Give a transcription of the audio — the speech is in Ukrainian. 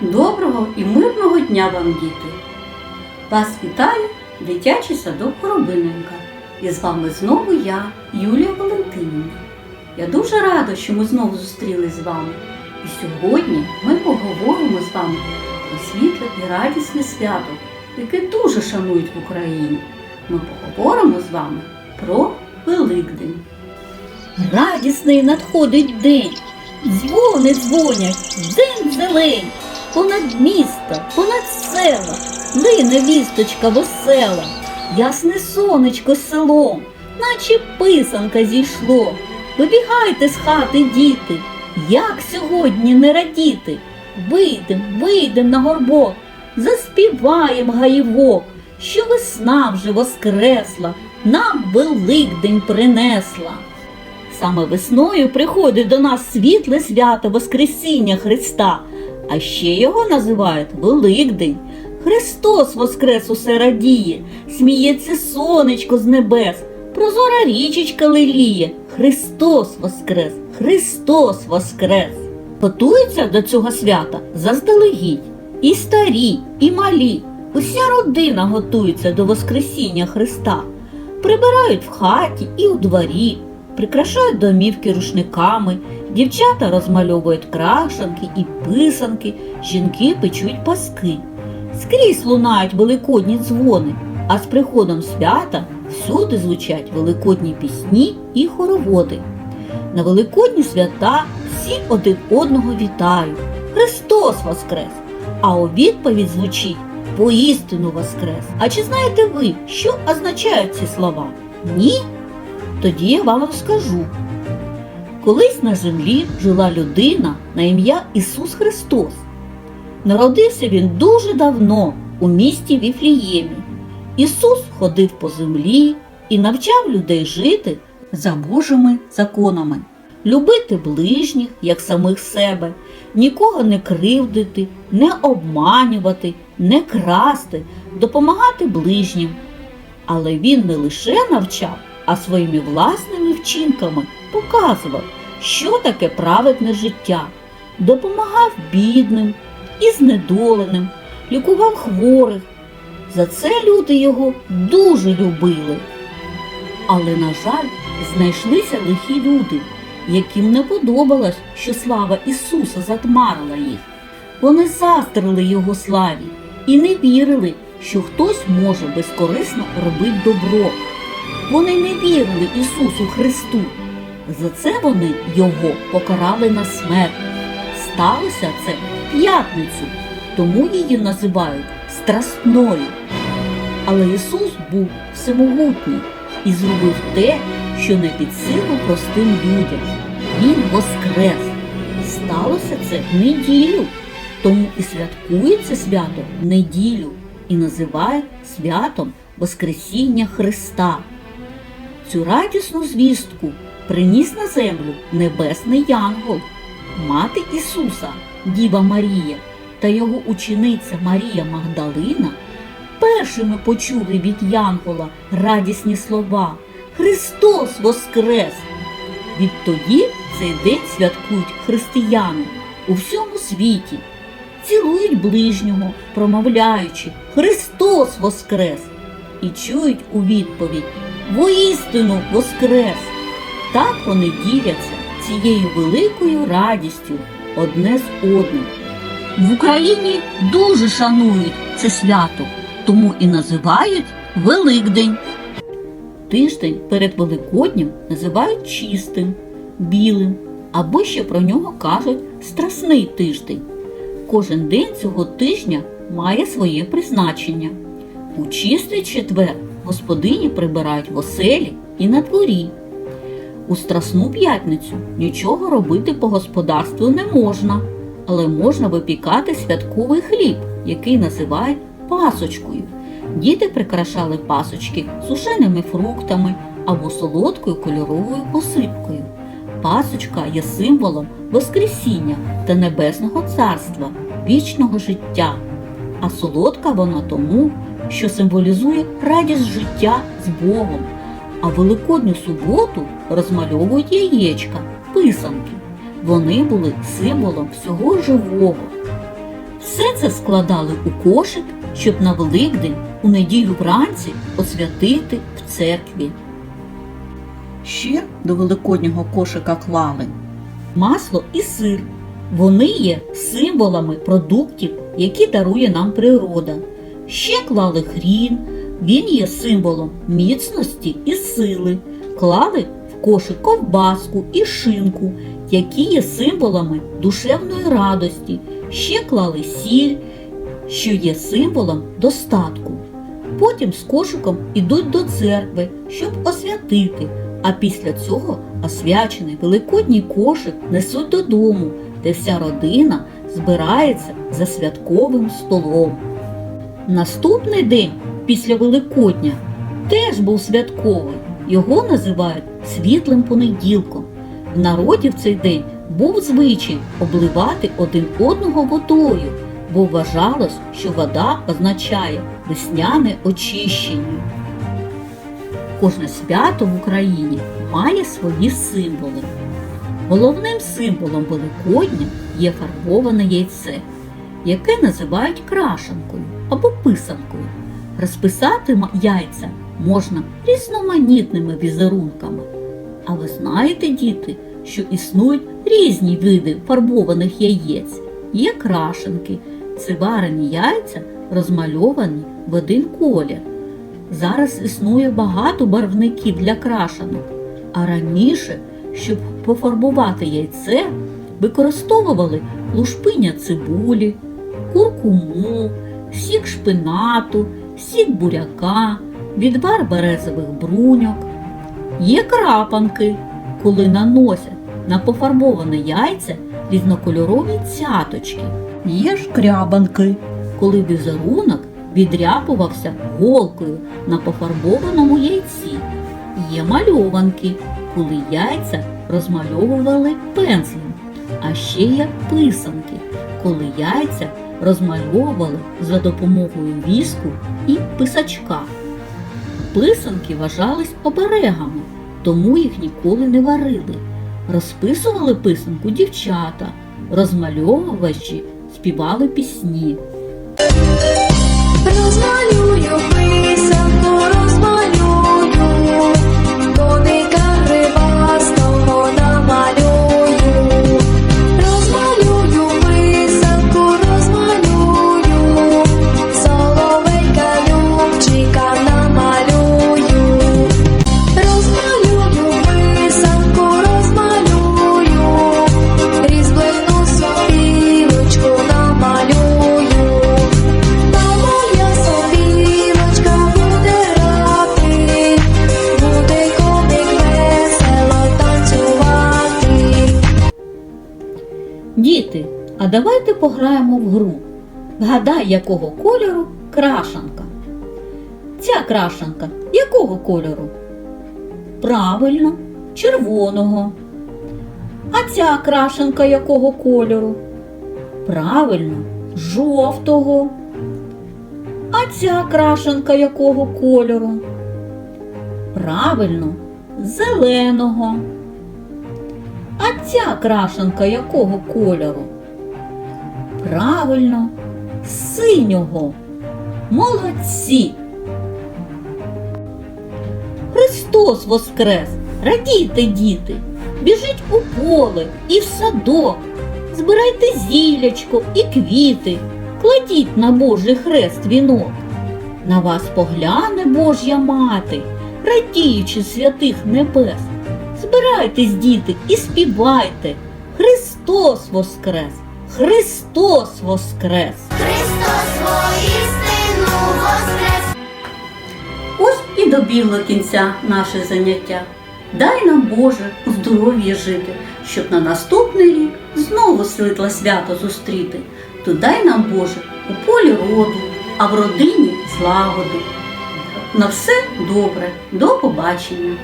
Доброго і мирного дня вам, діти! Вас вітає дитячий садок Коробиненка. І з вами знову я, Юлія Валентинівна. Я дуже рада, що ми знову зустрілись з вами. І сьогодні ми поговоримо з вами про світле і радісне свято, яке дуже шанують в Україні. Ми поговоримо з вами про Великдень. Радісний надходить день, дзвони дзвонять, день зелень, понад місто, понад села, лине вісточка весела, ясне сонечко з селом, наче писанка зійшло. Вибігайте з хати, діти, як сьогодні не радіти. Вийдем, вийдем на горбок, заспіваєм гаївок, що весна вже воскресла, нам Великдень принесла. Саме весною приходить до нас світле свято Воскресіння Христа, а ще його називають Великдень. Христос воскрес усе радіє, сміється сонечко з небес, прозора річечка леліє. Христос воскрес, Христос воскрес. Готуються до цього свята заздалегідь. І старі, і малі. Уся родина готується до Воскресіння Христа. Прибирають в хаті і у дворі, прикрашають домівки рушниками, дівчата розмальовують крашанки і писанки, жінки печуть паски. Скрізь лунають великодні дзвони, а з приходом свята всюди звучать великодні пісні і хороводи. На великодні свята всі один одного вітають. Христос Воскрес! А у відповідь звучить Воістину Воскрес! А чи знаєте ви, що означають ці слова? Ні? Тоді я вам розкажу. Колись на землі жила людина на ім'я Ісус Христос. Народився він дуже давно у місті Віфліємі. Ісус ходив по землі і навчав людей жити за Божими законами, любити ближніх, як самих себе, нікого не кривдити, не обманювати, не красти, допомагати ближнім. Але він не лише навчав, а своїми власними вчинками показував, що таке праведне життя, допомагав бідним і знедоленим, лікував хворих. За це люди його дуже любили. Але, на жаль, знайшлися лихі люди, яким не подобалось, що слава Ісуса затмарила їх. Вони застрили його славі і не вірили, що хтось може безкорисно робити добро. Вони не вірили Ісусу Христу. За це вони його покарали на смерть. Сталося це в п'ятницю, тому її називають страстною. Але Ісус був всемогутній і зробив те, що не під силу простим людям. Він воскрес. Сталося це в неділю, тому і святкується свято в неділю і називають святом Воскресіння Христа. Цю радісну звістку приніс на землю небесний янгол, мати Ісуса, Діва Марія та його учениця Марія Магдалина першими почули від Янгола радісні слова Христос Воскрес! Відтоді цей день святкують християни у всьому світі, цілують ближнього, промовляючи Христос Воскрес! І чують у відповідь Воістину Воскрес! Так вони діляться цією великою радістю одне з одним. В Україні дуже шанують це свято, тому і називають Великдень. Тиждень перед Великоднем називають чистим, білим, або ще про нього кажуть страсний тиждень. Кожен день цього тижня має своє призначення. У чистий четвер господині прибирають в оселі і на дворі. У Страсну п'ятницю нічого робити по господарству не можна, але можна випікати святковий хліб, який називають пасочкою. Діти прикрашали пасочки сушеними фруктами або солодкою кольоровою посипкою. Пасочка є символом Воскресіння та Небесного Царства, вічного життя. А солодка вона тому, що символізує радість життя з Богом. А Великодню суботу розмальовують яєчка, писанки. Вони були символом всього живого. Все це складали у кошик, щоб на Великдень у неділю вранці освятити в церкві. Ще до великоднього кошика клали масло і сир. Вони є символами продуктів, які дарує нам природа. Ще клали хрін, він є символом міцності і сили. Клали в кошик ковбаску і шинку, які є символами душевної радості. Ще клали сіль, що є символом достатку. Потім з кошиком ідуть до церкви, щоб освятити, а після цього освячений великодній кошик несуть додому, де вся родина збирається за святковим столом. Наступний день після Великодня теж був святковий. Його називають світлим понеділком. В народі в цей день був звичай обливати один одного водою, бо вважалось, що вода означає весняне очищення. Кожне свято в Україні має свої символи. Головним символом Великодня є фарбоване яйце, яке називають крашенкою або писанкою. Розписати яйця можна різноманітними візерунками. А ви знаєте, діти, що існують різні види фарбованих яєць. Є крашенки, це варені яйця, розмальовані в один колір. Зараз існує багато барвників для крашенок, а раніше, щоб пофарбувати яйце, використовували лушпиня цибулі, куркуму, сік шпинату, сік буряка, відвар березових бруньок. Є крапанки, коли наносять на пофарбоване яйце різнокольорові цяточки. Є шкрябанки, коли візерунок відряпувався голкою на пофарбованому яйці. Є мальованки, коли яйця розмальовували пензлем. А ще є писанки, коли яйця розмальовували за допомогою віску і писачка. Писанки вважались оберегами, тому їх ніколи не варили. Розписували писанку дівчата, розмальовувачі співали пісні. А давайте пограємо в гру. Вгадай, якого кольору крашанка. Ця крашанка якого кольору? Правильно, червоного. А ця крашенка якого кольору? Правильно, жовтого. А ця крашенка якого кольору? Правильно, зеленого. А ця крашенка якого кольору? Правильно, синього. Молодці. Христос воскрес! Радійте, діти! Біжіть у поле і в садок, збирайте зілячко і квіти, кладіть на Божий хрест вінок. На вас погляне Божя мати, радіючи святих небес. Збирайтесь, діти, і співайте. Христос воскрес! Христос воскрес! Христос воістину воскрес! Ось і добігло кінця наше заняття. Дай нам Боже у здоров'я жити, щоб на наступний рік знову світле свято зустріти. То дай нам Боже у полі роду, а в родині злагоди. На все добре, до побачення.